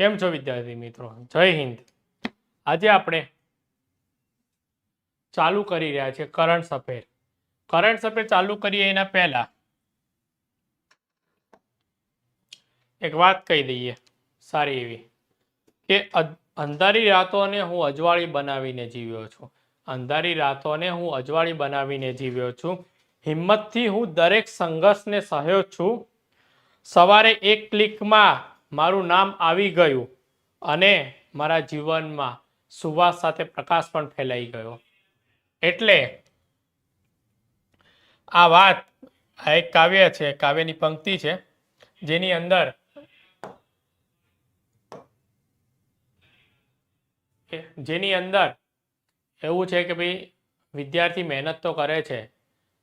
કેમ છો વિદ્યાર્થી મિત્રો? જય હિન્દ. આજે આપણે ચાલુ કરી રહ્યા છે કરંટ અફેર. કરંટ અફેર ચાલુ કરીએ એના પહેલા એક વાત કહી દઈએ સારી એવી કે અધ- અંધારી રાતોને હું અજવાળી બનાવીને જીવ્યો છું. અંધારી રાતોને હું અજવાળી બનાવીને જીવ્યો છું. હિંમતથી હું દરેક સંઘર્ષને સહ્યો છું. સવારે એક ક્લિકમાં મારું નામ આવી ગયું અને મારા જીવનમાં સુવાસ સાથે પ્રકાશ પણ ફેલાઈ ગયો. એટલે આ વાત, આ એક કાવ્ય છે, કાવ્યની પંક્તિ છે, જેની અંદર જેની અંદર એવું છે કે ભાઈ વિદ્યાર્થી મહેનત તો કરે છે,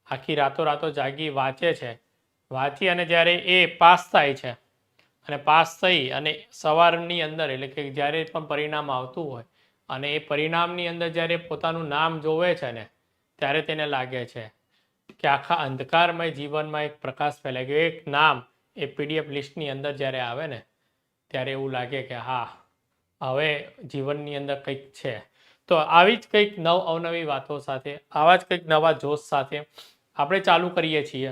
આખી રાતો રાતો જાગી વાંચે છે, વાંચી અને જ્યારે એ પાસ થાય છે અને પાસ થઈ અને સવારની અંદર, એટલે કે જ્યારે પણ પરિણામ આવતું હોય અને એ પરિણામની અંદર જ્યારે પોતાનું નામ જોવે છે ને, ત્યારે તેને લાગે છે કે આખા અંધકારમય જીવનમાં એક પ્રકાશ ફેલાઈ ગયો. એક નામ એ પીડીએફ લિસ્ટની અંદર જ્યારે આવે ને, ત્યારે એવું લાગે કે હા, હવે જીવનની અંદર કંઈક છે. તો આવી જ કંઈક નવ અવનવી વાતો સાથે, આવા જ કંઈક નવા જોશ સાથે આપણે ચાલુ કરીએ છીએ.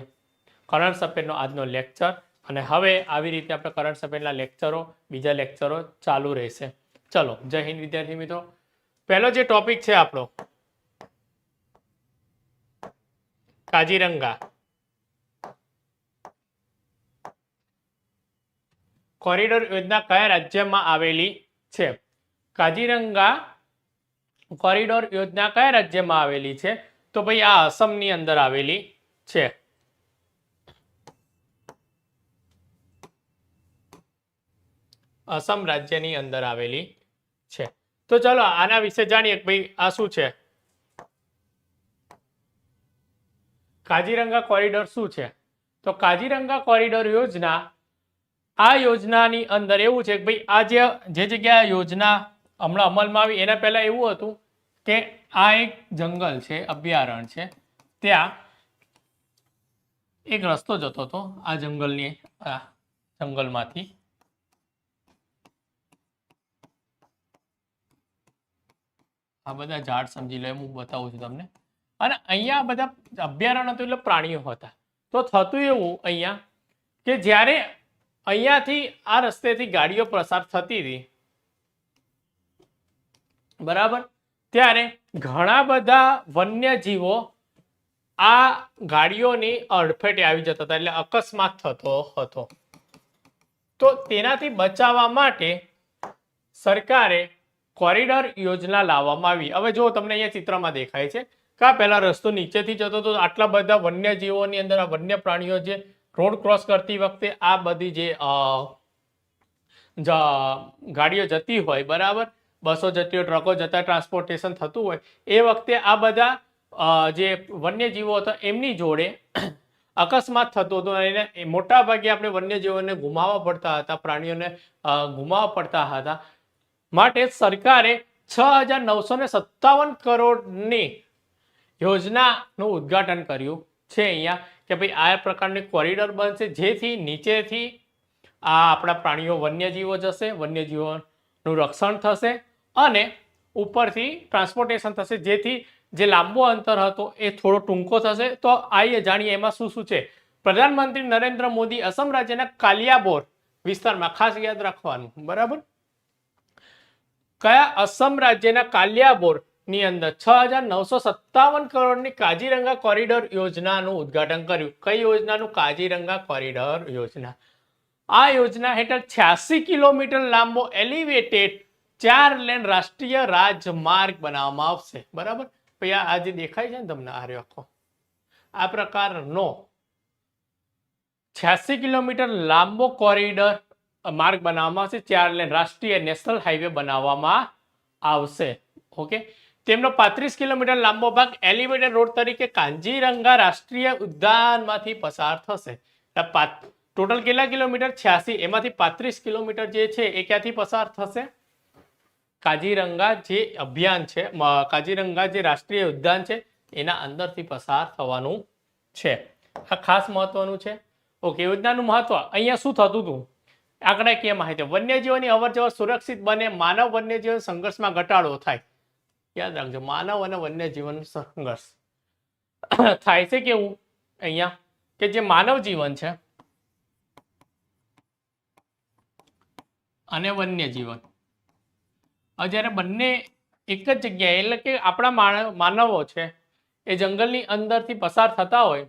કરણ સફેદનો આજનો લેક્ચર અને હવે આવી રીતે આપણે કરંટ અફેરના લેક્ચરો બીજા લેક્ચરો ચાલુ રહેશે. ચલો, જય હિન્દ વિદ્યાર્થી મિત્રો. પહેલો જે ટોપિક છે આપણો, કાજીરંગા. કોરિડોર યોજના કયા રાજ્યમાં આવેલી છે? કાજીરંગા કોરિડોર યોજના કયા રાજ્યમાં આવેલી છે? તો ભાઈ આ અસમની અંદર આવેલી છે. અસમ રાજ્યની અંદર આવેલી છે. તો ચાલો આના વિશે જાણીએ કે ભાઈ આ શું છે? કાજીરંગા કોરિડોર શું છે? તો કાજીરંગા કોરિડોર યોજના, આ યોજનાની અંદર એવું છે કે ભાઈ આ જે જે જગ્યા યોજના હમણાં અમલમાં આવી, એના પહેલા એવું હતું કે આ એક જંગલ છે, અભયારણ્ય છે. ત્યાં એક રસ્તો જતો હતો, આ જંગલની, આ જંગલમાંથી આ બધા ઝાડ સમજી લો હું બતાવું છું તમને. અને અહીંયા બધા અભયારણ્ય હતું એટલે પ્રાણીઓ હતા. તો થતું એવું અહીંયા કે જ્યારે અહીંયાથી આ રસ્તેથી ગાડીઓ પસાર થતી હતી, બરાબર? ત્યારે ઘણા બધા વન્યજીવો આ ગાડીઓની અડફેટે આવી જતા હતા એટલે અકસ્માત થતો હતો. તો તેનાથી બચાવવા માટે સરકારે કોરિડોર યોજના લાવવામાં આવી. હવે જો તમને અહીંયા ચિત્રમાં દેખાય છે કા પહેલા રસ્તો નીચેથી જતો હતો. આટલા બધા વન્યજીવોની અંદર આ વન્ય પ્રાણીઓ જે રોડ ક્રોસ કરતી વખતે આ બધી જે ગાડીઓ જતી હોય, બરાબર? બસો જતી હોય ટ્રકો જતા ટ્રાન્સપોર્ટેશન થતું હોય, એ વખતે આ બધા જે વન્યજીવો હતા, એમની જોડે અકસ્માત થતો હતો એને મોટાભાગે મોટા ભાગે આપણે વન્યજીવોને ગુમાવવા પડતા હતા, પ્રાણીઓને ગુમાવવા પડતા હતા. માટે સરકારે છ હજાર નવસો ને સત્તાવન કરોડની યોજનાનું ઉદ્ઘાટન કર્યું છે અહીંયા કે ભાઈ આ પ્રકારની કોરિડોર બનશે, જેથી નીચેથી આ આપણા પ્રાણીઓ, વન્યજીવો જશે, વન્યજીવોનું રક્ષણ થશે અને ઉપરથી ટ્રાન્સપોર્ટેશન થશે, જેથી જે લાંબો અંતર હતો એ થોડો ટૂંકો થશે. તો આઈએ જાણીએ એમાં શું શું છે? પ્રધાનમંત્રી નરેન્દ્ર મોદી અસમ રાજ્યના કાલિયાબોર વિસ્તારમાં, ખાસ યાદ રાખવાનું, બરાબર? કયા અસમ રાજ્યના કાલિયાબોરની અંદર છ હજાર નવસો સત્તાવન કરોડની કાજીરંગા કોરિડોર યોજનાનું ઉદ્ઘાટન કર્યું? કઈ યોજનાનું? કાજીરંગા કોરિડોર યોજના. આ યોજના હેઠળ છ્યાસી કિલોમીટર લાંબો એલિવેટેડ ચાર લેન રાષ્ટ્રીય રાજમાર્ગ બનાવવામાં આવશે. બરાબર? પછી આ જે દેખાય છે ને તમને આ આખો. આ પ્રકારનો છ્યાસી કિલોમીટર લાંબો કોરિડોર માર્ગ બનાવવામાં આવશે, ચાર લેન રાષ્ટ્રીય નેશનલ હાઈવે બનાવવામાં આવશે. ઓકે? તેમનો પાંત્રીસ કિલોમીટર લાંબો ભાગ એલિવેટેડ રોડ તરીકે કાંજીરંગા રાષ્ટ્રીય ઉદ્યાનમાંથી પસાર થશે. ટોટલ કેટલા કિલોમીટર? છ્યાસી. એમાંથી પાંત્રીસ કિલોમીટર જે છે એ ક્યાંથી પસાર થશે? કાજીરંગા જે અભિયાન છે કાજીરંગા જે રાષ્ટ્રીય ઉદ્યાન છે, એના અંદરથી પસાર થવાનું છે. આ ખાસ મહત્વનું છે. ઓકે, યોજનાનું મહત્વ. અહીંયા શું થતું હતું? આંકડાકીય માહિતી વન્યજીવોની અવરજવર સુરક્ષિત બને, માનવ વન્યજીવન સંઘર્ષમાં ઘટાડો થાય. યાદ રાખજો, માનવ અને વન્યજીવન સંઘર્ષ થાય છે કેવું? અહીંયા, કે જે માનવ જીવન છે અને વન્યજીવન. જ્યારે બંને એક જ જગ્યાએ, એટલે કે આપણા માનવો છે, એ જંગલની અંદરથી પસાર થતા હોય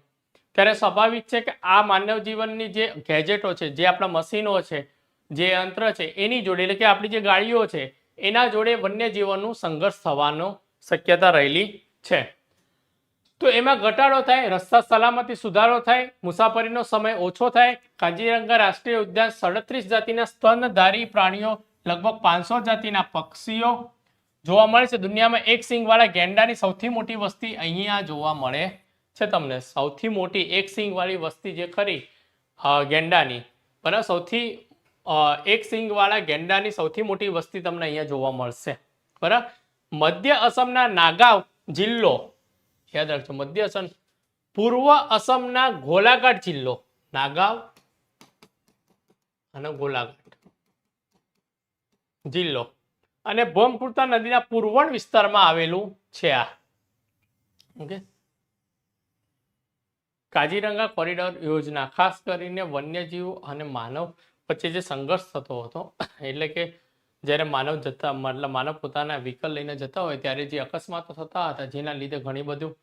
ત્યારે સ્વાભાવિક છે કે આ માનવ જીવનની જે ગેજેટો છે, જે આપણા મશીનો છે, જે યંત્ર છે, એની જોડે, એટલે કે આપણી જે ગાડીઓ છે, એના જોડે વન્યજીવનનું સંઘર્ષ થવાનો શક્યતા રહેલી છે. તો એમાં ઘટાડો થાય, રસ્તા સલામતી સુધારો થાય, મુસાફરીનો સમય ઓછો થાય કાજીરંગા રાષ્ટ્રીય ઉદ્યાન સડત્રીસ જાતિના સ્તનધારી પ્રાણીઓ, લગભગ પાંચસો જાતિના પક્ષીઓ જોવા મળે છે. દુનિયામાં એક સિંગવાળા ગેંડાની સૌથી મોટી વસ્તી અહીંયા જોવા મળે છે તમને. સૌથી મોટી એક સિંગવાળી વસ્તી જે ખરી ગેંડાની. બરાબર? સૌથી એક સિંગવાળા ગેંડાની સૌથી મોટી વસ્તી તમને અહીંયા જોવા મળશે. બરાબર? મધ્ય અસમના નાગાવ જિલ્લો, યાદ રાખજો, મધ્ય અસમ, પૂર્વ અસમના ગોલાઘાટ જિલ્લો. નાગાવ અને ગોલાઘાટ જિલ્લો. અને બ્રહ્મપુત્ર નદીના પૂર્વણ વિસ્તારમાં આવેલું છે આ. ઓકે? કાજીરંગા કોરિડોર યોજના, ખાસ કરીને વન્યજીવ અને માનવ વચ્ચે જે સંઘર્ષ થતો હતો, એટલે કે જ્યારે માનવ જતા મતલબ માનવ પોતાના વ્હીકલ લઈને જતા હોય ત્યારે જે અકસ્માતો થતા હતા, જેના લીધે ઘણી બધું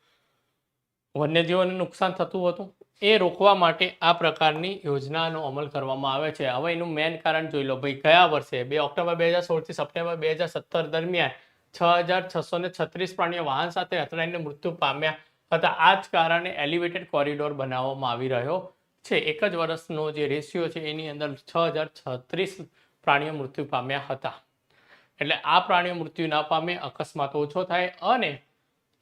વન્યજીવોને નુકસાન થતું હતું, એ રોકવા માટે આ પ્રકારની યોજનાનો અમલ કરવામાં આવે છે. હવે એનું મેન કારણ જોઈ લો ભાઈ કયા વર્ષે બે ઓક્ટોબર બે હજાર સોળથી સપ્ટેમ્બર બે સત્તર દરમિયાન છ હજાર છસો છત્રીસ પ્રાણીઓ વાહન સાથે અથડાઈને મૃત્યુ પામ્યા. હતા આ જ કારણે એલિવેટેડ કોરિડોર બનાવવામાં આવી રહ્યો છે. એક જ વર્ષનો જે રેશિયો છે, એની અંદર છ હજાર છત્રીસ પ્રાણીઓ મૃત્યુ પામ્યા હતા. એટલે આ પ્રાણીઓ મૃત્યુ ના પામે અકસ્માત ઓછો થાય અને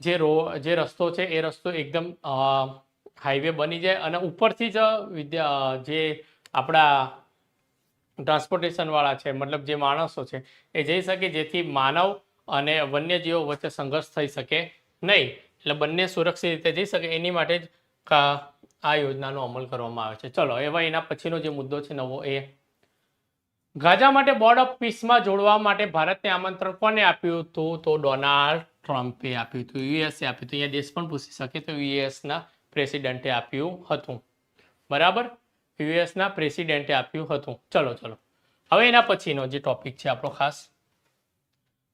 જે રો, જે રસ્તો છે, એ રસ્તો એકદમ હાઈવે બની જાય અને ઉપરથી જ વિદ્યા, જે આપણા ટ્રાન્સપોર્ટેશનવાળા છે, મતલબ જે માણસો છે, એ જઈ શકે જેથી માનવ અને વન્યજીવો વચ્ચે સંઘર્ષ થઈ શકે નહીં. એટલે બંને સુરક્ષિત રીતે જઈ શકે, એની માટે જ આ યોજનાનો અમલ કરવામાં આવે છે. ચલો એવા એના પછીનો જે મુદ્દો છે, નવો એ. ગાઝા માટે બોર્ડ ઓફ પીસમાં જોડવા માટે ભારતને આમંત્રણ કોને આપ્યું હતું? તો ડોનાલ્ડ ટ્રમ્પે આપ્યું હતું, યુએસએ આપ્યું હતું. અહીંયા દેશ પણ પૂછી શકે તો યુએસના પ્રેસિડેન્ટે આપ્યું હતું. બરાબર? યુએસના પ્રેસિડેન્ટે આપ્યું હતું. ચલો ચલો. હવે એના પછીનો જે ટોપિક છે, આપણો ખાસ.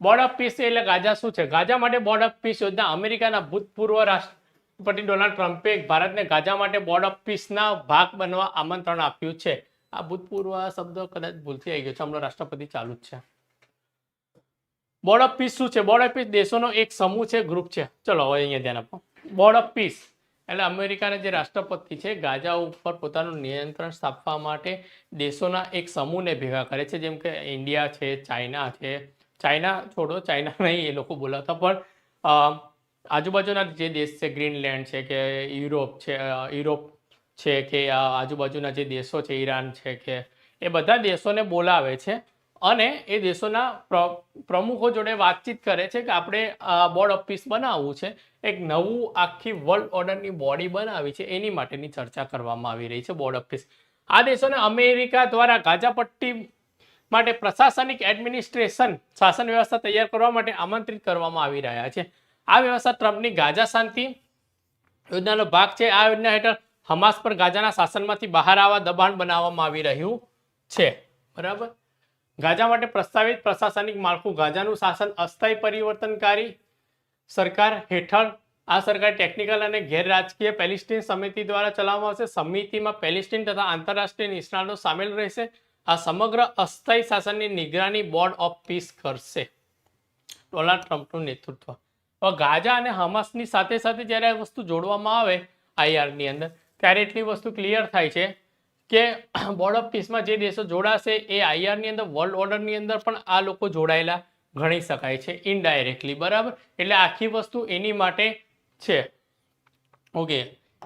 બોર્ડ ઓફ પીસ એટલે ગાઝા શું છે? ગાઝા માટે બોર્ડ ઓફ પીસ યોજના અમેરિકાના ભૂતપૂર્વ રાષ્ટ્રપતિ ડોનાલ્ડ ટ્રમ્પે ભારતને ગાઝા માટે બોર્ડ ઓફ પીસના ભાગ બનવા આમંત્રણ આપ્યું છે. આ ભૂતપૂર્વ શબ્દ કદાચ ભૂલથી આવી ગયો છે. હમણાં રાષ્ટ્રપતિ ચાલુ જ છે. બોર્ડ ઓફ પીસ શું છે? બોર્ડ ઓફ પીસ દેશોનો એક સમૂહ છે ગ્રુપ છે. ચલો, હવે અહીંયા ધ્યાન આપો. બોર્ડ ઓફ પીસ એટલે અમેરિકાના જે રાષ્ટ્રપતિ છે ગાઝા ઉપર પોતાનું નિયંત્રણ સ્થાપવા માટે દેશોના એક સમૂહને ભેગા કરે છે. જેમ કે ઇન્ડિયા છે ચાઇના છે ચાઇના છોડો, ચાઇના નહીં, એ લોકો બોલાવતા. પણ આજુબાજુના જે દેશ છે, ગ્રીનલેન્ડ છે કે યુરોપ છે યુરોપ છે કે આજુબાજુના જે દેશો છે, ઈરાન છે કે, એ બધા દેશોને બોલાવે છે. અને એ દેશોના પ્ર- પ્રમુખો જોડે વાતચીત કરે છે કે આપણે બોર્ડ ઓફ પીસ બનાવવું છે. એક નવું આખી વર્લ્ડ ઓર્ડરની બોડી બનાવી છે. એની માટેની ચર્ચા કરવામાં આવી રહી છે બોર્ડ ઓફ પીસ આ દેશોને અમેરિકા દ્વારા ગાઝા પટ્ટી માટે પ્રશાસનિક એડમિનિસ્ટ્રેશન શાસન વ્યવસ્થા તૈયાર કરવા માટે આમંત્રિત કરવામાં આવી રહ્યા છે. આ વ્યવસ્થા ટ્રમ્પની ગાઝા શાંતિ યોજનાનો ભાગ છે. આ યોજના હેઠળ હમાસ પર ગાઝાના શાસનમાંથી બહાર આવવા દબાણ બનાવવામાં આવી રહ્યું છે. બરાબર? ગાઝા માટે પ્રસ્તાવિત પ્રશાસનિક માળખું. ગાઝાનું શાસન અસ્થાયી પરિવર્તનકારી સરકાર હેઠળ આ સરકાર ટેકનિકલ અને ગેરરાજકીય પેલેસ્ટીન સમિતિ દ્વારા ચલાવવામાં આવશે. સમિતિમાં પેલેસ્ટીન તથા આંતરરાષ્ટ્રીય નિષ્ણાતો સામેલ રહેશે. આ સમગ્ર અસ્થાયી શાસનની નિગરાની બોર્ડ ઓફ પીસ કરશે. ડોનાલ્ડ ટ્રમ્પનું નેતૃત્વ. હવે ગાઝા અને હમાસની સાથે સાથે જ્યારે આ વસ્તુ જોડવામાં આવે આઈઆરની અંદર, ત્યારે એટલી વસ્તુ ક્લિયર થાય છે કે બોર્ડ ઓફ પીસમાં જે દેશો જોડાશે એ આઈઆરની અંદર, વર્લ્ડ ઓર્ડરની અંદર પણ આ લોકો જોડાયેલા ગણી શકાય છે, ઇનડાયરેક્ટલી, બરાબર? એટલે આખી વસ્તુ એની માટે છે. ઓકે,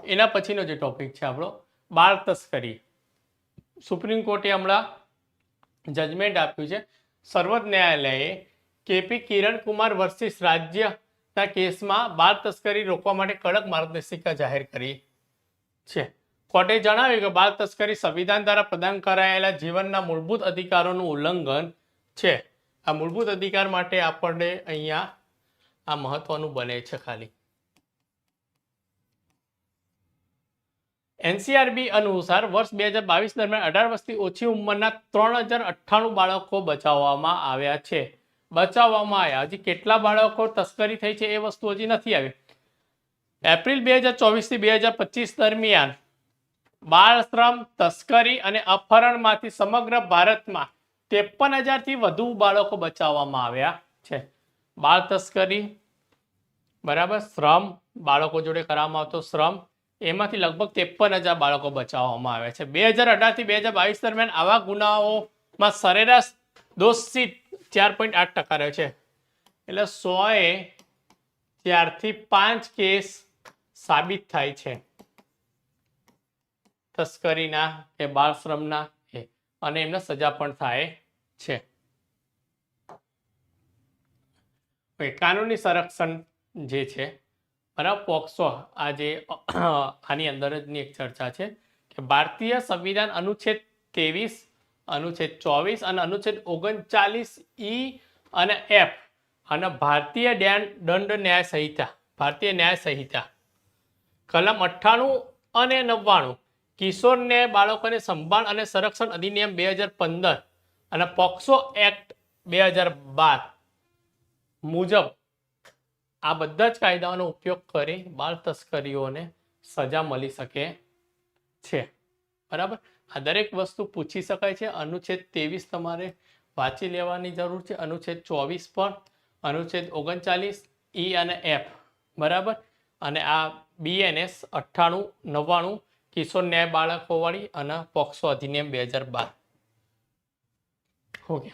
એના પછીનો જે ટોપિક છે આપણો, બાળ તસ્કરી. સુપ્રીમ કોર્ટે હમણાં જજમેન્ટ આપ્યું છે. સર્વોચ્ચ ન્યાયાલયે કેપી કિરણ કુમાર વર્સિસ રાજ્યના કેસમાં બાળ તસ્કરી રોકવા માટે કડક માર્ગદર્શિકા જાહેર કરી છે. કોર્ટે જણાવ્યું કે બાળ તસ્કરી સંવિધાન દ્વારા પ્રદાન કરાયેલા જીવનના મૂળભૂત અધિકારોનું ઉલ્લંઘન છે. આ મૂળભૂત અધિકાર માટે આપણને અહીંયા આ મહત્વનું બને છે ખાલી. એનસીઆરબી અનુસાર વર્ષ બે હજાર બાવીસ દરમિયાન અઢાર વર્ષથી ઓછી ઉંમરના ત્રણ હજાર અઠ્ઠાણું બાળકો બચાવવામાં આવ્યા છે. બચાવવામાં આવ્યા. હજી કેટલા બાળકો તસ્કરી થઈ છે એ વસ્તુ હજી નથી આવી. એપ્રિલ બે હજાર ચોવીસથી બે હજાર પચીસ દરમિયાન બાળ શ્રમ, તસ્કરી અને અપહરણમાંથી સમગ્ર ભારતમાં ત્રેપન હજારથી વધુ બાળકો બચાવવામાં આવ્યા છે. બાળ તસ્કરી, બરાબર? શ્રમ, બાળકો જોડે કરવામાં આવતો શ્રમ એમાંથી લગભગ ત્રેપન હજાર બાળકો બચાવવામાં આવ્યા છે. બે હજાર અઢારથી બે હજાર બાવીસ દરમિયાન આવા ગુનાઓમાં સરેરાશ દોષિત ચાર પોઈન્ટ આઠ ટકા રહે છે. એટલે સોએ ચારથી પાંચ કેસ સાબિત થાય છે. તસ્કરીના કે બાળ શ્રમના અને એમને સજા પણ થાય છે. કાનૂની સંરક્ષણ જે છે બરાબર? પોક્સો આજે આની અંદર જની એક ચર્ચા છે કે ભારતીય સંવિધાન અનુચ્છેદ ત્રેવીસ, અનુચ્છેદ ચોવીસ અને અનુચ્છેદ ઓગણચાલીસ ઈ અને એફ અને ભારતીય દંડ ન્યાય સંહિતા ભારતીય ન્યાય સંહિતા કલમ અઠ્ઠાણું અને નવ્વાણું કિશોર ન્યાય બાળકોને સંભાળ અને સંરક્ષણ અધિનિયમ બે હજાર પંદર અને પોક્સો એક્ટ બે હજાર બાર મુજબ આ બધા જ કાયદાઓનો ઉપયોગ કરી બાળ તસ્કરીઓને સજા મળી શકે છે. બરાબર? આ દરેક વસ્તુ પૂછી શકાય છે. અનુચ્છેદ ત્રેવીસ તમારે વાંચી લેવાની જરૂર છે. અનુચ્છેદ ચોવીસ પણ, અનુચ્છેદ ઓગણચાલીસ, ઈ અને એફ. બરાબર? અને આ બીએનએસ અઠ્ઠાણું, નવ્વાણું, કિશોર ન્યાય બાળકોવાળી અને પોક્સો અધિનિયમ બે હજાર બાર. ઓકે.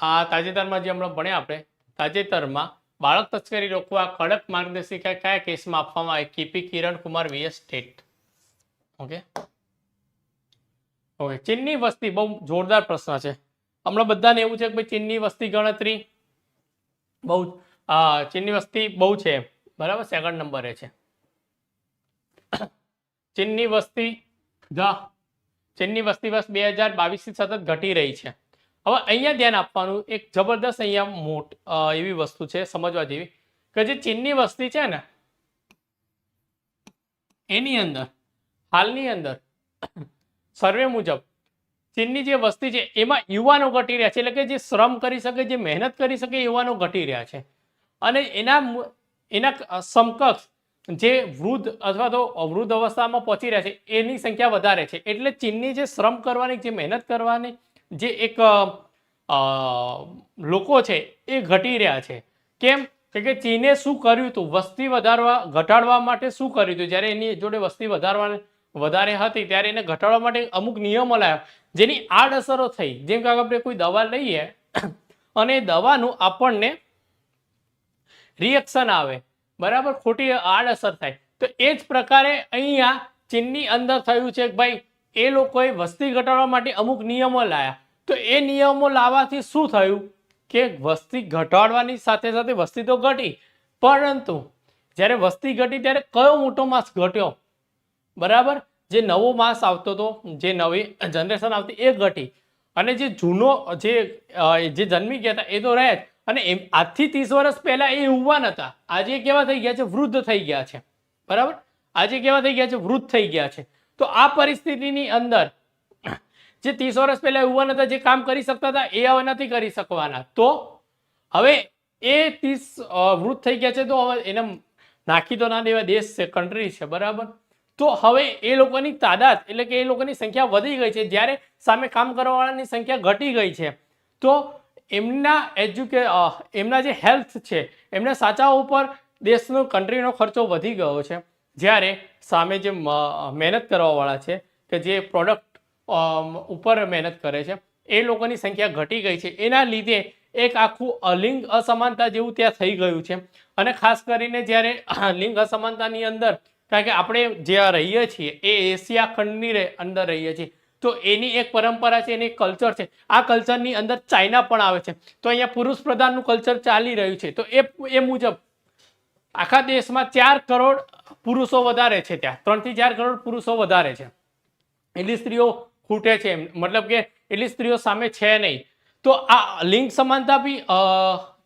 આ તાજેતરમાં જે હમણાં ભણ્યા આપણે, તાજેતરમાં બાળક તસ્કરી રોકવા કડક માર્ગદર્શિકા કયા કેસમાં આપવામાં આવી? KP Kiran Kumar VS state okay. Okay, ચીનની વસ્તી બહુ જોરદાર પ્રશ્ન છે. હમણાં બધાને એવું છે કે ભાઈ ચીનની વસ્તી ગણતરી બહુ ચીનની વસ્તી બહુ છે. બરાબર સેકન્ડ નંબરે છે. ચીનની વસ્તી, જા. ચીનની વસ્તી વર્ષ બે હજાર બાવીસથી સતત ઘટી રહી છે. હવે અહીંયા ધ્યાન આપવાનું, એક જબરદસ્ત અહીંયા મોટ એવી વસ્તુ છે સમજવા જેવી, કે જે ચીનની વસ્તી છે ને, એની અંદર, હાલની અંદર, સર્વે મુજબ, ચીનની જે વસ્તી છે, એમાં યુવાનો ઘટી રહ્યા છે, એટલે કે જે શ્રમ કરી શકે, જે મહેનત કરી શકે યુવાનો ઘટી રહ્યા છે. અને એના એના સમકક્ષ જે વૃદ્ધ અથવા તો વૃદ્ધ અવસ્થામાં પહોંચી રહ્યા છે, એની સંખ્યા વધારે છે. એટલે ચીનની જે શ્રમ કરવાની, જે મહેનત કરવાની જે એક લોકો છે, એ ઘટી રહ્યા છે. કેમ? કે ચીને શું કર્યું હતું? વસ્તી વધારવા, ઘટાડવા માટે શું કર્યું હતું? જ્યારે એની જોડે વસ્તી વધારવા વધારે હતી, ત્યારે એને ઘટાડવા માટે અમુક નિયમો લાવ્યા જેની આડઅસરો થઈ. જેમ કે આપણે કોઈ દવા લઈએ અને દવાનું આપણને રિએક્શન આવે. બરાબર? ખોટી આડઅસર થાય. તો એ જ પ્રકારે અહીંયા ચીનની અંદર થયું છે કે ભાઈ એ લોકોએ વસ્તી ઘટાડવા માટે અમુક નિયમો લાવ્યા તો એ નિયમો લાવવાથી શું થયું? કે વસ્તી ઘટાડવાની સાથે સાથે વસ્તી તો ઘટી. પરંતુ જ્યારે વસ્તી ઘટી ત્યારે કયો મોટો માસ ઘટ્યો? બરાબર? જે નવો માસ આવતો હતો, જે નવી જનરેશન આવતી એ ઘટી. અને જે જૂનો, જે જે જન્મી ગયા હતા એ તો રહ્યા જ. અને આજથી ત્રીસ વર્ષ પહેલા એ યુવાન હતા. આજે કેવા થઈ ગયા છે? વૃદ્ધ થઈ ગયા છે. બરાબર? આજે કેવા થઈ ગયા છે? વૃદ્ધ થઈ ગયા છે. તો આ પરિસ્થિતિની અંદર જે ત્રીસ વર્ષ પહેલા યુવાન હતા, જે કામ કરી શકતા હતા, એ હવે નથી કરી શકવાના. તો હવે એ ત્રીસ વૃદ્ધ થઈ ગયા છે, તો હવે એને નાખી તો ના દેવા દેશ છે કન્ટ્રી છે, બરાબર? તો હવે એ લોકોની તાદાદ, એટલે કે એ લોકોની સંખ્યા વધી ગઈ છે, જ્યારે સામે કામ કરવાવાળાની સંખ્યા ઘટી ગઈ છે. તો એમના એજ્યુકે એમના જે હેલ્થ છે, એમના સાચા ઉપર દેશનો કન્ટ્રીનો ખર્ચો વધી ગયો છે. જ્યારે સામે જે મહેનત કરવાવાળા છે કે જે પ્રોડક્ટ ઉપર મહેનત કરે છે, એ લોકોની સંખ્યા ઘટી ગઈ છે. એના લીધે એક આખું અલિંગ લિંગ અસમાનતા જેવું ત્યાં થઈ ગયું છે. અને ખાસ કરીને જ્યારે લિંગ અસમાનતાની અંદર, કારણ કે આપણે જ્યાં રહીએ છીએ, એ એશિયા ખંડની અંદર રહીએ છીએ, તો એની એક પરંપરા છે, એની કલ્ચર છે. આ કલ્ચરની અંદર ચાઇના પણ આવે છે. તો અહીંયા પુરુષ પ્રધાનનું કલ્ચર ચાલી રહ્યું છે. તો એ એ મુજબ આખા દેશમાં ચાર કરોડ પુરુષો વધારે છે ત્યાં. ત્રણથી ચાર કરોડ પુરુષો વધારે છે. એટલી સ્ત્રીઓ ખૂટે છે મતલબ કે એટલી સ્ત્રીઓ સામે છે નહીં. તો આ લિંગ સમાનતા બી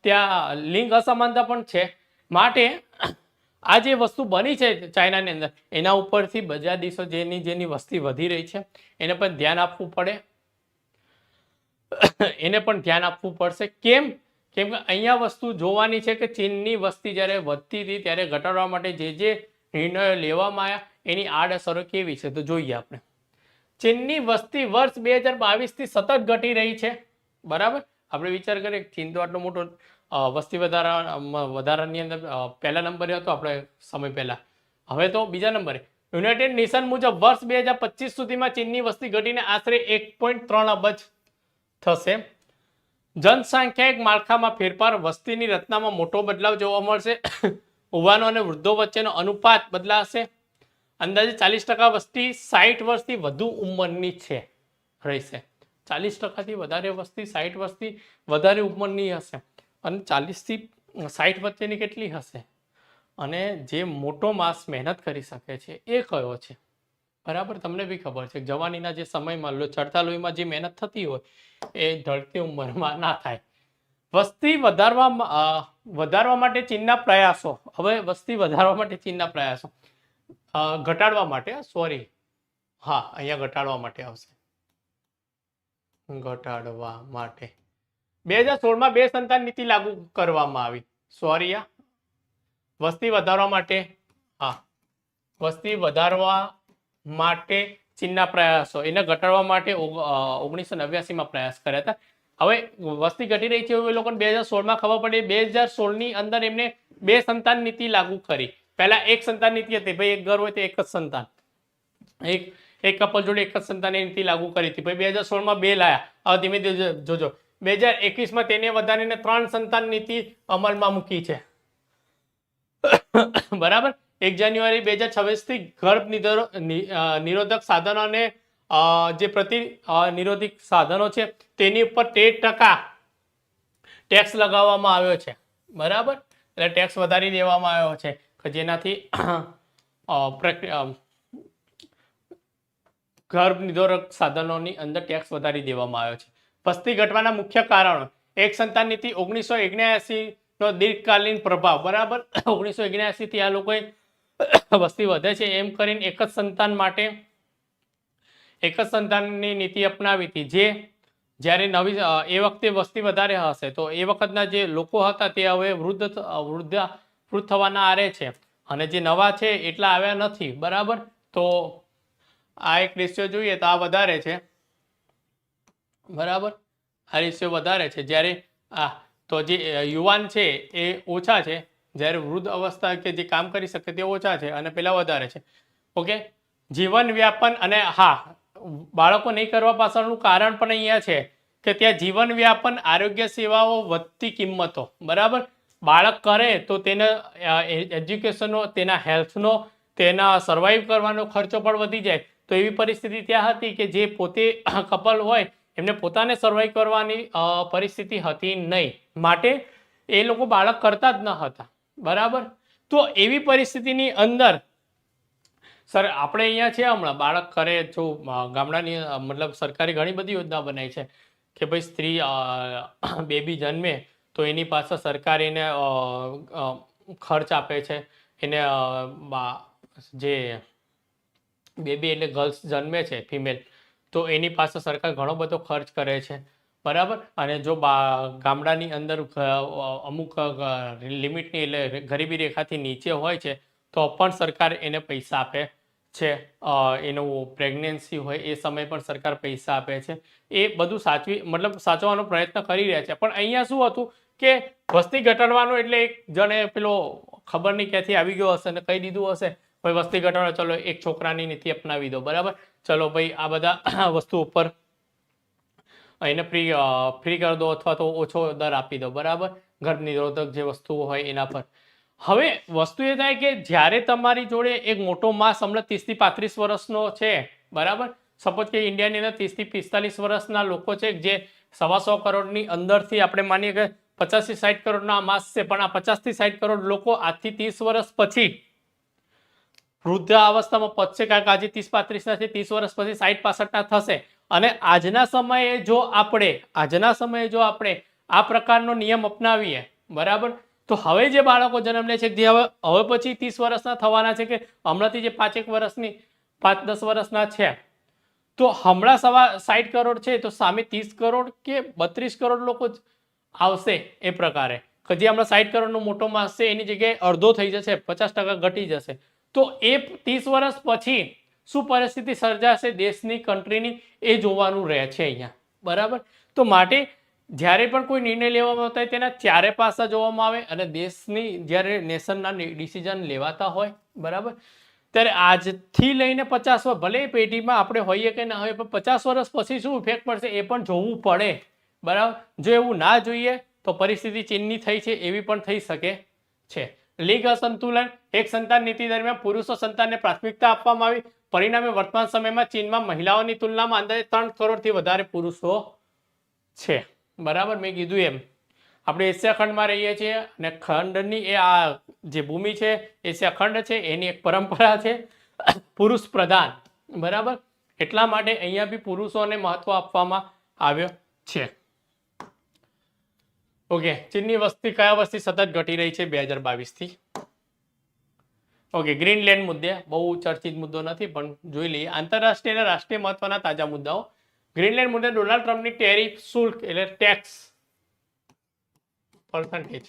ત્યાં લિંગ અસમાનતા પણ છે. માટે આ જે વસ્તુ બની છે ચાઇનાની અંદર, એના ઉપરથી બધા દેશો જેની જેની વસ્તી વધી રહી છે, એને પણ ધ્યાન આપવું પડે. એને પણ ધ્યાન આપવું પડશે. કેમ? કેમ કે અહીંયા વસ્તુ જોવાની છે કે ચીનની વસ્તી જ્યારે વધતી હતી ત્યારે ઘટાડવા માટે જે જે નિર્ણયો લેવામાં આવ્યા, એની આડઅસરો કેવી છે? તો જોઈએ આપણે. ચીનની વસ્તી વર્ષ બે હજાર બાવીસથી સતત ઘટી રહી છે. બરાબર? આપણે વિચાર કરીએ ચીન તો આટલો મોટો વસ્તી વધારા વધારાની અંદર પહેલા નંબરે હતો, આપણે સમય પહેલાં. હવે તો બીજા નંબરે. યુનાઇટેડ નેશન મુજબ વર્ષ બે હજાર પચીસ સુધીમાં ચીનની વસ્તી ઘટીને આશરે એક પોઈન્ટ ત્રણ અબજ થશે. જનસંખ્યાયિક માળખામાં ફેરફાર, વસ્તીની રચનામાં મોટો બદલાવ જોવા મળશે. યુવાનો અને વૃદ્ધો વચ્ચેનો અનુપાત બદલાશે. અંદાજે ચાલીસ ટકા વસ્તી સાઠ વર્ષથી વધુ ઉંમરની છે, રહેશે. ચાલીસ ટકાથી વધારે વસ્તી સાઠ વર્ષથી વધારે ઉંમરની હશે. અને ચાલીસથી સાઠ વચ્ચેની કેટલી હશે? અને જે મોટો માસ મહેનત કરી શકે છે એ કયો છે? બરાબર? તમને બી ખબર છે જવાનીના જે સમયમાં ચડતા લોહીમાં જે મહેનત થતી હોય, એ ઢળતી ઉંમરમાં ના થાય. વસ્તી વધારવા વધારવા માટે ચીનના પ્રયાસો. હવે વસ્તી વધારવા માટે ચીનના પ્રયાસો. ઘટાડવા માટે સોરી હા, અહીંયા ઘટાડવા માટે આવશે. ઘટાડવા માટે. બે હજાર સોળમાં બે સંતાન નીતિ લાગુ કરવામાં આવી. સોરી વસ્તી વધારવા માટે, હા. વસ્તી વધારવા માટે ચીનના પ્રયાસો. એને ઘટાડવા માટે ઓગણીસો નવ્યાસીમાં પ્રયાસ કર્યા હતા. હવે વસ્તી ઘટી રહી છે એ લોકોને બે હજાર સોળમાં ખબર પડી. બે હજાર સોળની અંદર એમને બે સંતાન નીતિ લાગુ કરી. પહેલા એક સંતાન નીતિ હતી. ભાઈ, એક ઘર હોય તો એક જ સંતાન. એક એક કપલ જોડે એક જ સંતાનની નીતિ લાગુ કરી હતી. ભાઈ, બે હજાર સોળમાં બે લાયા. હવે ધીમે ધીમે જોજો. બે હજાર એકવીસમાં તેને વધારીને ત્રણ સંતાન નીતિ અમલમાં મૂકી છે. બરાબર? એક જાન્યુઆરી બે હજાર છવ્વીસથી ગર્ભ નિરોધક સાધનો અને જે પ્રતિ નિરોધક સાધનો છે, તેની ઉપર તેર ટકા ટેક્સ લગાવવામાં આવ્યો છે. બરાબર? એટલે ટેક્સ વધારી દેવામાં આવ્યો છે. જેનાથી ગર્ભ નિરોધક સાધનોની અંદર ટેક્સ વધારી દેવામાં આવ્યો છે. વસ્તી ઘટવાના મુખ્ય કારણો. એક સંતાન નીતિ ઓગણીસો નો દીર્ઘકાલીન પ્રભાવ. બરાબર? ઓગણીસો થી આ લોકોએ વસ્તી વધે છે એમ કરીને એક જ સંતાન માટે, એક જ સંતાનની નીતિ અપનાવી હતી. જે જ્યારે નવી એ વખતે વસ્તી વધારે હશે, તો એ વખતના જે લોકો હતા તે હવે વૃદ્ધ વૃદ્ધ વૃદ્ધ થવાના આરે છે. અને જે નવા છે એટલા આવ્યા નથી, બરાબર? તો આ એક રેશિયો જોઈએ તો આ વધારે છે. બરાબર? આ રેશિયો વધારે છે. જ્યારે, આ, તો જે યુવાન છે એ ઓછા છે. જ્યારે વૃદ્ધ અવસ્થા કે જે કામ કરી શકે તે ઓછા છે અને પેલા વધારે છે. ઓકે? જીવન વ્યાપન અને હા, બાળકો નહીં કરવા પાછળનું કારણ પણ અહીંયા છે કે ત્યાં જીવન વ્યાપન, આરોગ્ય સેવાઓ વધતી કિંમતો. બરાબર? બાળક કરે તો તેને એજ્યુકેશનનો, તેના હેલ્થનો, તેના સર્વાઈવ કરવાનો ખર્ચો પણ વધી જાય. તો એવી પરિસ્થિતિ ત્યાં હતી કે જે પોતે કપલ હોય, એમને પોતાને સર્વાઈવ કરવાની પરિસ્થિતિ હતી નહીં. માટે એ લોકો બાળક કરતા જ ન હતા. બરાબર? તો એવી પરિસ્થિતિની અંદર, સર, આપણે અહીંયા છે હમણાં, બાળક કરે જો ગામડાની મતલબ સરકારી ઘણી બધી યોજના બનાવી છે કે ભાઈ સ્ત્રી બેબી જન્મે તો એની પાસે સરકાર એને ખર્ચ આપે છે. એને જે બેબી એટલે ગર્લ્સ જન્મે છે, ફિમેલ, તો એની પાસે સરકાર ઘણો બધો ખર્ચ કરે છે. બરાબર? અને જો ગામડાની અંદર અમુક લિમિટની એટલે ગરીબી રેખાથી નીચે હોય છે, તો પણ સરકાર એને પૈસા આપે છે. એનું પ્રેગ્નન્સી હોય, એ સમય પણ સરકાર પૈસા આપે છે. એ બધું સાચવી, મતલબ સાચવવાનો પ્રયત્ન કરી રહ્યા છે. પણ અહીંયા શું હતું કે વસ્તી ઘટાડવાનું એટલે એક જણે પેલો ખબર નહીં ક્યાંથી આવી ગયો હશે ને કહી દીધું હશે. ભાઈ, વસ્તી ઘટાડો, ચલો એક છોકરાની નીતિ અપનાવી દો. બરાબર? ચલો ભાઈ, આ બધા વસ્તુ ઉપર એને ફ્રી ફ્રી કરી દો અથવા તો ઓછો દર આપી દો, બરાબર? ગર્ભ નિરોધક જે વસ્તુઓ હોય એના પર. હવે વસ્તુ એ થાય કે જ્યારે તમારી જોડે એક મોટો માસ હમણાં ત્રીસથી પાંત્રીસ વર્ષનો છે, બરાબર? સપોઝ કે ઇન્ડિયાની અંદર ત્રીસથી પિસ્તાલીસ વર્ષના લોકો છે જે સવા સો કરોડની અંદરથી આપણે માનીએ કે પચાસથી સાઠ કરોડના માસ છે, પણ આ પચાસથી સાઠ કરોડ લોકો આજથી ત્રીસ વર્ષ પછી વૃદ્ધાવસ્થામાં પચશે કારણ કે આજે ત્રીસ પાંત્રીસના છે, ત્રીસ વર્ષ પછી સાઠ પાસઠના થશે. અને આજના સમયે જો આપણે, આજના સમયે જો આપણે આ પ્રકારનો નિયમ અપનાવીએ, બરાબર? તો હવે જે બાળકો જન્મ લે છે, જે હવે હવે પછી ત્રીસ વર્ષના થવાના છે કે હમણાંથી જે પાંચેક વર્ષની, પાંચ દસ વર્ષના છે. તો હમણાં સવા સાઠ કરોડ છે, તો સામે ત્રીસ કરોડ કે બત્રીસ કરોડ લોકો જ આવશે એ પ્રકારે. કે હમણાં સાઠ કરોડનો મોટો માસ છે, એની જગ્યાએ અડધો થઈ જશે, પચાસ ટકા ઘટી જશે. તો એ ત્રીસ વર્ષ પછી શું પરિસ્થિતિ સર્જાશે દેશની કન્ટ્રીની એ જોવાનું રહે છે અહીંયા. બરાબર? તો માટે જ્યારે પણ કોઈ નિર્ણય લેવામાં આવતા હોય તેના ચારે પાસા જોવામાં આવે અને દેશની, જ્યારે નેશનના ડિસિઝન લેવાતા હોય, બરાબર? ત્યારે આજથી લઈને પચાસ વર્ષ ભલે પેઢીમાં આપણે હોઈએ કે ના હોઈએ, પણ પચાસ વર્ષ પછી શું ઇફેક્ટ પડશે એ પણ જોવું પડે. બરાબર? જો એવું ના જોઈએ, તો પરિસ્થિતિ ચીનની થઈ છે એવી પણ થઈ શકે છે. લિંગ અસંતુલન, એક સંતાન નીતિ દરમિયાન પુરુષો સંતાનને પ્રાથમિકતા આપવામાં આવી પરિણામે વર્તમાન સમયમાં ચીનમાં મહિલાઓની તુલનામાં અંદાજે ત્રણ કરોડથી વધારે પુરુષો છે. બરાબર? મેં કીધું એમ. આપણે એશિયા ખંડમાં રહીએ છીએ અને ખંડની એ આ જે ભૂમિ છે, એશિયા ખંડ છે, એની એક પરંપરા છે, પુરુષ પ્રધાન. બરાબર? એટલા માટે અહીંયા બી પુરુષોને મહત્વ આપવામાં આવ્યો છે. ઓકે, ચીનની વસ્તી કયા વર્ષથી સતત ઘટી રહી છે? બે હજાર બાવીસથી. ઓકે ગ્રીનલેન્ડ મુદ્દે બહુ ચર્ચિત મુદ્દો નથી, પણ જોઈ લઈએ. આંતરરાષ્ટ્રીય અને રાષ્ટ્રીય મહત્વના તાજા મુદ્દાઓ. ગ્રીનલેન્ડ મુદ્દે ડોનાલ્ડ ટ્રમ્પની ટેરિફ શુલ્ક, એટલે ટેક્સ પર્સન્ટેજ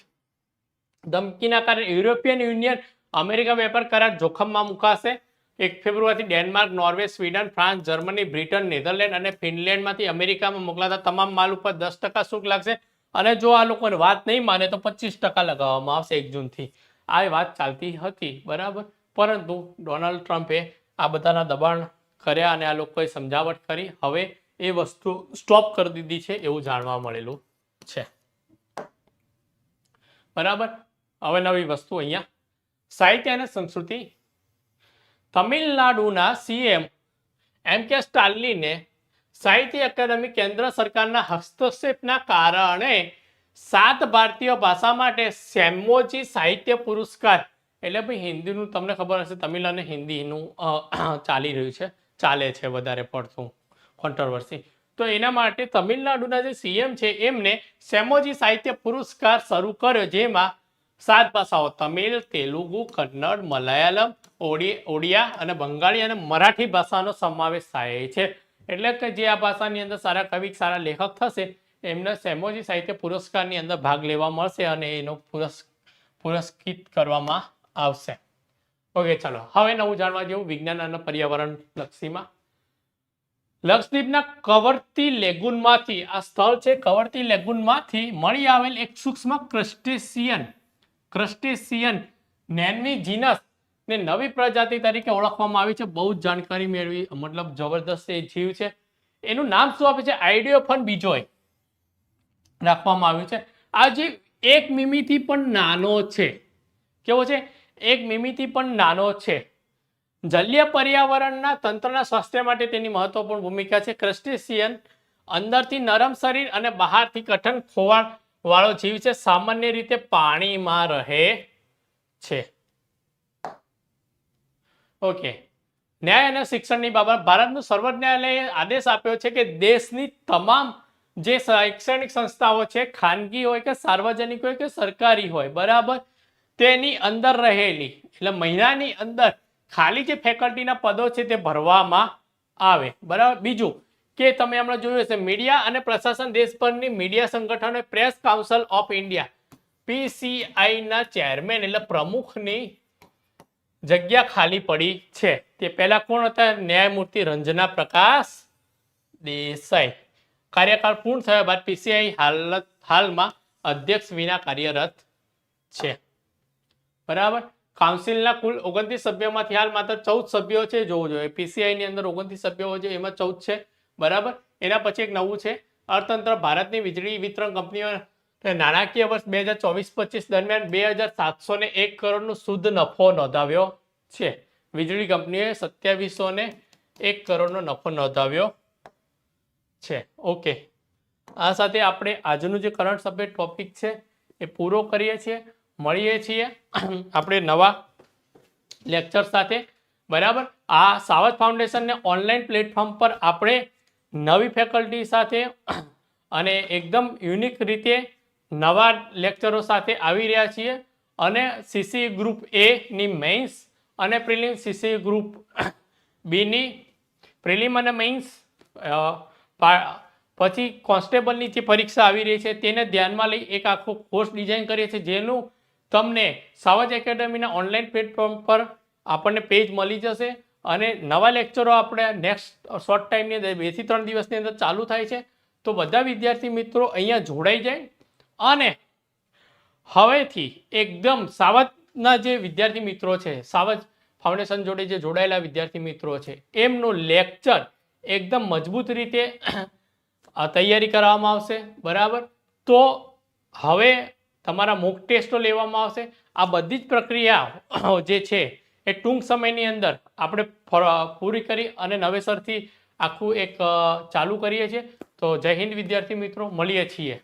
ધમકીના કારણે યુરોપિયન યુનિયન અમેરિકા વેપાર કરાર જોખમમાં મુકાશે. એક ફેબ્રુઆરીથી Denmark, Norway, Sweden, France, Germany, Britain, Netherland અને ફિનલેન્ડમાંથી અમેરિકામાં મોકલાતા તમામ માલ ઉપર દસ ટકા શુલ્ક લાગશે. અને જો આ લોકોને વાત નહીં માને તો પચીસ ટકા લગાવવામાં આવશે એક જૂનથી. આ વાત ચાલતી હતી, બરાબર? પરંતુ ડોનાલ્ડ ટ્રમ્પે આ બધાના દબાણ કર્યા અને આ લોકોએ સમજાવટ કરી. હવે એ વસ્તુ સ્ટોપ કરી દીધી છે એવું જાણવા મળેલું છે. બરાબર? હવે નવી વસ્તુ અહીંયા. સાહિત્ય અને સંસ્કૃતિ. તમિલનાડુના સીએમ એમ કે સ્ટાલિને સાહિત્ય અકાદમી કેન્દ્ર સરકારના હસ્તક્ષેપના કારણે સાત ભારતીય ભાષા માટે સેમોજી સાહિત્ય પુરસ્કાર. એટલે ભાઈ, હિન્દીનું તમને ખબર હશે, તમિલ અને હિન્દીનું ચાલી રહ્યું છે. ચાલે છે વધારે પડતું કોન્ટ્રોવર્સી તો એના માટે તમિલનાડુના જે સીએમ છે, એમને સેમોજી સાહિત્ય પુરસ્કાર શરૂ કર્યો, જેમાં સાત ભાષાઓ, તમિલ, તેલુગુ, કન્નડ, મલયાલમ ઓડિયા અને બંગાળી અને મરાઠી ભાષાનો સમાવેશ થાય છે. એટલે કે જે આ ભાષાની અંદર સારા કવિ, સારા લેખક થશે એમને સેમોજી સાહિત્ય પુરસ્કારની અંદર ભાગ લેવા મળશે અને એનો પુરસ્, પુરસ્કૃત કરવામાં આવશે. ઓકે, ચાલો. હવે નવું જાણવા જેવું વિજ્ઞાન અને પર્યાવરણ લક્ષીમાં. લક્ષદ્વીપના કવર્તી લેગુનમાંથી, આ સ્થળ છે કવર્તી લેગુનમાંથી મળી આવેલ એક સૂક્ષ્મ ક્રસ્ટેશિયન ક્રસ્ટેશિયન નેનવી જીનસ ને નવી પ્રજાતિ તરીકે ઓળખવામાં આવી છે. બહુ જ જાણકારી મેળવી, મતલબ જબરદસ્ત એ જીવ છે. એનું નામ શું આપે છે? આઈડિયોફન બીજોય. રાખવામાં આવ્યું છે. આ જીવ એક મિમીથી પણ નાનો છે, કેવો છે? એક મિમીથી પણ નાનો છે. જલીય પર્યાવરણના તંત્રના સ્વાસ્થ્ય માટે તેની મહત્વપૂર્ણ ભૂમિકા છે. ક્રસ્ટેશિયન અંદરથી નરમ શરીર અને બહારથી કઠણ ખોવાળ વાળો જીવ છે. સામાન્ય રીતે પાણીમાં રહે છે. ઓકે. ન્યાય અને શિક્ષણની બાબત. ભારતનું સર્વોચ્ચ ન્યાયાલયે આદેશ આપ્યો છે કે દેશની તમામ જે શૈક્ષણિક સંસ્થાઓ છે, ખાનગી હોય કે સાર્વજનિક હોય કે સરકારી હોય, બરાબર? તેની અંદર રહેલી, એટલે મહિનાની અંદર ખાલી જે ફેકલ્ટીના પદો છે તે ભરવામાં આવે. બરાબર? બીજું કે તમે હમણાં જોયું હશે, મીડિયા અને પ્રશાસન દેશભરની મીડિયા સંગઠનો, પ્રેસ કાઉન્સિલ ઓફ ઇન્ડિયા, પીસીઆઈના ચેરમેન, એટલે પ્રમુખની જગ્યા ખાલી પડી છે. તે પહેલા કોણ હતા? ન્યાયમૂર્તિ રંજના પ્રકાશ દેસાઈ. કાર્યકાળ પૂર્ણ થયા બાદ પીસીઆઈ હાલત હાલમાં અધ્યક્ષ વિના કાર્યરત છે. બરાબર? કાઉન્સિલના કુલ ઓગણત્રીસ સભ્યોમાંથી હાલ માત્ર ચૌદ સભ્યો છે જોવું જોઈએ. પીસીઆઈની અંદર ઓગણત્રીસ સભ્યો છે, એમાં ચૌદ છે. બરાબર? એના પછી એક નવું છે. અર્થતંત્ર, ભારતની વીજળી વિતરણ કંપનીઓ નાણાકીય વર્ષ બે હજાર ચોવીસ પચીસ દરમિયાન બે હજાર સાતસો ને એક કરોડનો શુદ્ધ નફો નોંધાવ્યો છે. વીજળી કંપનીએ સત્યાવીસો ને એક કરોડનો નફો નોંધાવ્યો છે. ઓકે આ સાથે આપણે આજનું જે કરંટ સબ્જેક્ટ ટોપિક છે, એ પૂરો કરીએ છીએ, મળીએ છીએ આપણે નવા લેક્ચર સાથે. બરાબર? આ સાવત ફાઉન્ડેશનને ઓનલાઈન પ્લેટફોર્મ પર આપણે નવી ફેકલ્ટી સાથે અને એકદમ યુનિક રીતે નવા લેક્ચરો સાથે આવી રહ્યા છીએ. અને સીસી ગ્રુપ એની મેઇન્સ અને પ્રિલિમ સીસી ગ્રુપ બીની પ્રિલિમ અને મેઇન્સ પછી કોન્સ્ટેબલની જે પરીક્ષા આવી રહી છે, તેને ધ્યાનમાં લઈ એક આખો કોર્સ ડિઝાઇન કરીએ છીએ, જેનું તમને સાવજ એકેડમીના ઓનલાઈન પ્લેટફોર્મ પર આપણને પેજ મળી જશે અને નવા લેક્ચરો આપણે નેક્સ્ટ શોર્ટ ટાઈમની અંદર બેથી ત્રણ દિવસની અંદર ચાલુ થાય છે. તો બધા વિદ્યાર્થી મિત્રો અહીંયા જોડાઈ જાય. અને હવેથી એકદમ સાવજના જે વિદ્યાર્થી મિત્રો છે, સાવજ ફાઉન્ડેશન જોડે જે જોડાયેલા વિદ્યાર્થી મિત્રો છે, એમનું લેક્ચર એકદમ મજબૂત રીતે તૈયારી કરવામાં આવશે, બરાબર? તો હવે તમારા મોક ટેસ્ટો લેવામાં આવશે. આ બધી જ પ્રક્રિયા જે છે એ ટૂંક સમયની અંદર આપણે પૂરી કરી અને નવેસરથી આખું એક ચાલુ કરીએ છીએ. તો જય હિન્દ, વિદ્યાર્થી મિત્રો. મળીએ છીએ.